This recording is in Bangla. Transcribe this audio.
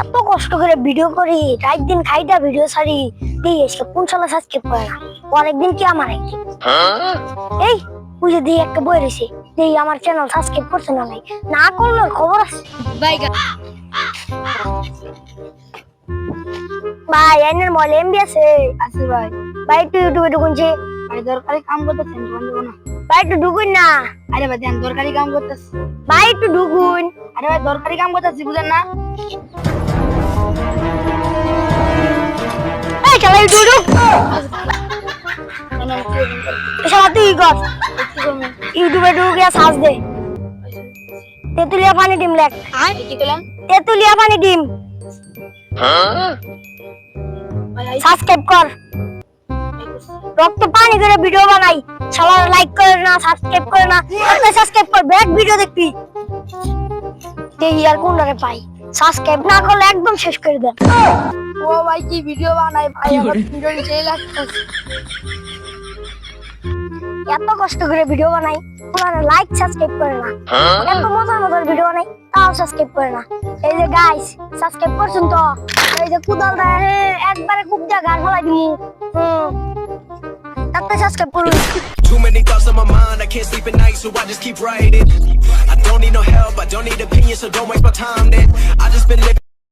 এত কষ্ট করে ভিডিও করি রাত দিন খাইটা ভিডিও ছাড়ি দিয়ে এসে কোন সালে সাবস্ক্রাইব করে না পরের কি আমার এই বুঝে দিয়ে একটা বই রয়েছে এই আমার চ্যানেল সাবস্ক্রাইব করছে না নাই না করলে খবর আছে? ভাই আইনের মোবাইল এমবি আছে আছে ভাই। ভাই একটু ইউটিউবে ঢুকুনছে দরকারি কাম করতেছেন দেবো না। ভাই একটু ঢুকুন না। আরে ভাই দরকারি কাম করতেছি। ভাই একটু ঢুকুন। আরে ভাই দরকারি কাম করতেছি বুঝেন না? এই চলো ইউটিউবে ঢুক এসব তুই কর। ইউটিউবে ঢুকে সার্চ দে। তেতুলিয়া পানি ডিম লেখ। কি করলেন তেতুলিয়া পানি ডিম। ভাই সাবস্ক্রাইব কর। রক্ত পানি করে ভিডিও বানাই। সবার লাইক করে না সাবস্ক্রাইব করে না। সাবস্ক্রাইব কর। ব্যাক ভিডিও দেখবি। দেখি আর কোনটারে পাই। সাবস্ক্রাইব না করলে একদম শেষ করে দেন। ও ভাই কি ভিডিও বানাই ভাই আমার ভিডিও সেই লাগতেছে। এত কষ্ট করে ভিডিও বানাই ওনারা লাইক সাবস্ক্রাইব করে না। এত মজার মজার ভিডিও বানাই তাও সাবস্ক্রাইব করে না। এই যে গাইস সাবস্ক্রাইব করছেন তো? এই যে কুদাল দেয় হে, একবারে খুব যা গান ফলাই দিমু সাবস্ক্রাইব করুন। Too many thoughts on my mind, I can't sleep at night, so I just keep writing. I don't need no help, I don't need opinions, so don't waste my time.